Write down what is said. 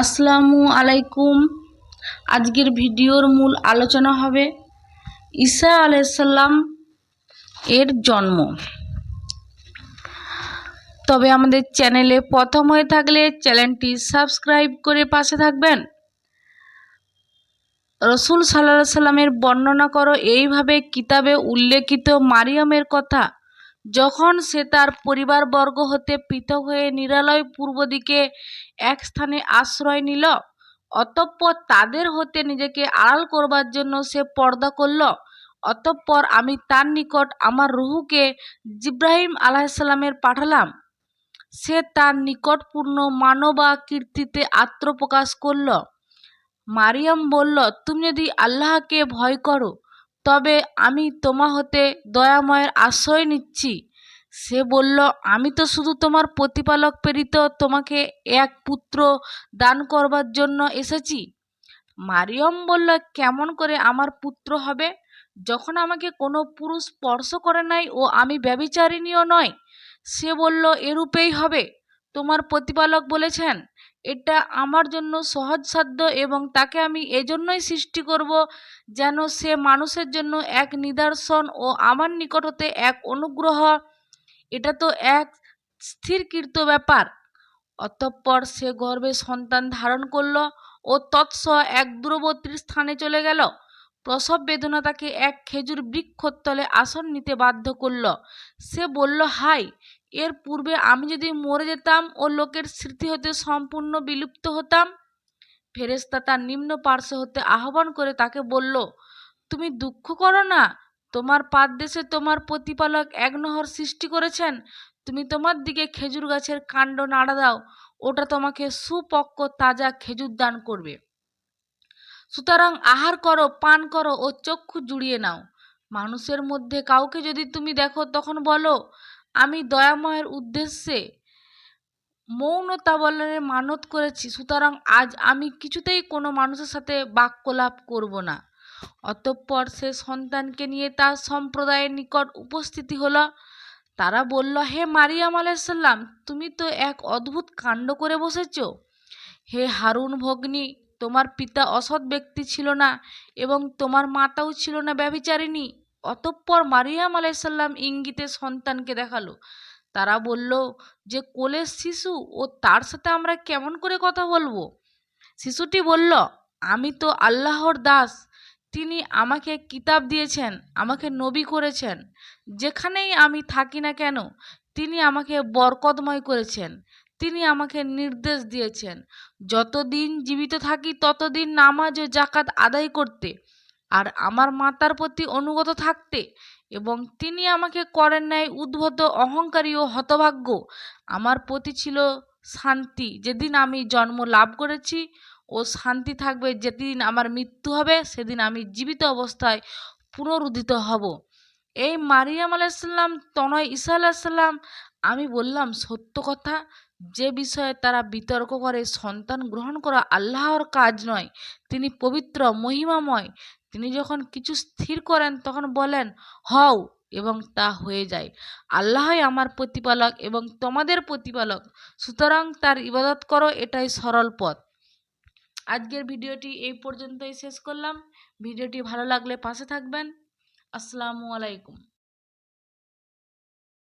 আসসালামু আলাইকুম। আজকের ভিডিওর মূল আলোচনা হবে ঈসা আলাইসাল্লাম এর জন্ম। তবে আমাদের চ্যানেলে প্রথম হয়ে থাকলে চ্যানেলটি সাবস্ক্রাইব করে পাশে থাকবেন। রসুল সাল্লাহ সাল্লামের বর্ণনা করো। এইভাবে কিতাবে উল্লেখিত মারিয়ামের কথা যখন সে তার পরিবারবর্গ হতে পৃথক হয়ে নিরালয় পূর্ব দিকে এক স্থানে আশ্রয় নিল, অতঃপর তাদের হতে নিজেকে আড়াল করবার জন্য সে পর্দা করল। অতঃপর আমি তার নিকট আমার রুহুকে জিব্রাহিম আলাহিসাল্লামের পাঠালাম। সে তার নিকটপূর্ণ মানবা কীর্তিতে আত্মপ্রকাশ করল। মারিয়াম বলল, তুমি যদি আল্লাহকে ভয় করো, তবে আমি তোমা হতে দয়াময়ের আশ্রয় নিচ্ছি। সে বলল, আমি তো শুধু তোমার প্রতিপালক প্রেরিত, তোমাকে এক পুত্র দান করবার জন্য এসেছি। মারিয়ম বলল, কেমন করে আমার পুত্র হবে? যখন আমাকে কোনো পুরুষ স্পর্শ করে নাই ও আমি ব্যবিচারিণীও নয় সে বলল এরূপেই হবে। তোমার প্রতিপালক বলেছেন, এটা আমার জন্য সহজসাধ্য এবং তাকে আমি এজন্যই সৃষ্টি করব, যেন সে মানুষের জন্য এক নিদর্শন ও আমার নিকটতে এক অনুগ্রহ এটা তো এক স্থিরকৃত ব্যাপার। অতঃপর সে গর্ভে সন্তান ধারণ করল ও তৎস এক দূরবর্তী স্থানে চলে গেল। প্রসব বেদনা তাকে এক খেজুর বৃক্ষতলে আসন নিতে বাধ্য করল। সে বলল হাই এর পূর্বে আমি যদি মরে যেতাম ও লোকের স্মৃতি হতে সম্পূর্ণ বিলুপ্ত হতাম? ফেরেস্তা তার নিম্ন পার্শ্ব হতে আহ্বান করে তাকে বলল, তুমি দুঃখ করো না তোমার পাদদেশে তোমার প্রতিপালক এক নহর সৃষ্টি করেছেন? তুমি তোমার দিকে খেজুর গাছের কাণ্ড নাড়া দাও, ওটা তোমাকে সুপক্ক তাজা খেজুর দান করবে। সুতরাং আহার করো, পান করো ও চক্ষু জুড়িয়ে নাও। মানুষের মধ্যে কাউকে যদি তুমি দেখো, তখন বলো, আমি দয়াময়ের উদ্দেশ্যে মৌনতা বলনে মানত করেছি, সুতরাং আজ আমি কিছুতেই কোনো মানুষের সাথে বাক্যলাপ করব না। অতঃপর সে সন্তানকে নিয়ে তার সম্প্রদায়ের নিকট উপস্থিতি হলো। তারা বলল, হে মারিয়াম আলাইসাল্লাম তুমি তো এক অদ্ভুত কাণ্ড করে বসেছ। হে হারুন ভগ্নী, তোমার পিতা অসৎ ব্যক্তি ছিল না এবং তোমার মাতাও ছিল না ব্যভিচারিণী। অতঃপর মারিয়াম আলাইসাল্লাম ইঙ্গিতে সন্তানকে দেখাল। তারা বলল, যে কোলের শিশু ও তার সাথে আমরা কেমন করে কথা বলব? শিশুটি বলল, আমি তো আল্লাহর দাস তিনি আমাকে কিতাব দিয়েছেন, আমাকে নবী করেছেন। যেখানেই আমি থাকি না কেন, তিনি আমাকে বরকতময় করেছেন, তিনি আমাকে নির্দেশ দিয়েছেন। যতদিন জীবিত থাকি, ততদিন নামাজ ও জাকাত আদায় করতে, আর আমার মাতার প্রতি অনুগত থাকতে, এবং তিনি আমাকে করেন নাই উদ্ভূত, অহংকারী ও হতভাগ্য। আমার প্রতি ছিল শান্তি। যেদিন আমি জন্ম লাভ করেছি ও শান্তি থাকবে, যেদিন আমার মৃত্যু হবে, সেদিন আমি জীবিত অবস্থায় পুনরুদ্ধিত হব। এই মারিয়াম আলাইসাল্লাম তনয় ঈসা আলাইসাল্লাম আমি বললাম, সত্য কথা, যে বিষয়ে তারা বিতর্ক করে, সন্তান গ্রহণ করা আল্লাহর কাজ নয়। তিনি পবিত্র, মহিমাময়। তিনি যখন কিছু স্থির করেন, তখন বলেন, হও, এবং তা হয়ে যায়। আল্লাহই আমার প্রতিপালক এবং তোমাদের প্রতিপালক। সুতরাং তার ইবাদত করো, এটাই সরল পথ। আজকের ভিডিওটি এই পর্যন্তই শেষ করলাম। ভিডিওটি ভালো লাগলে পাশে থাকবেন। আসসালামু আলাইকুম।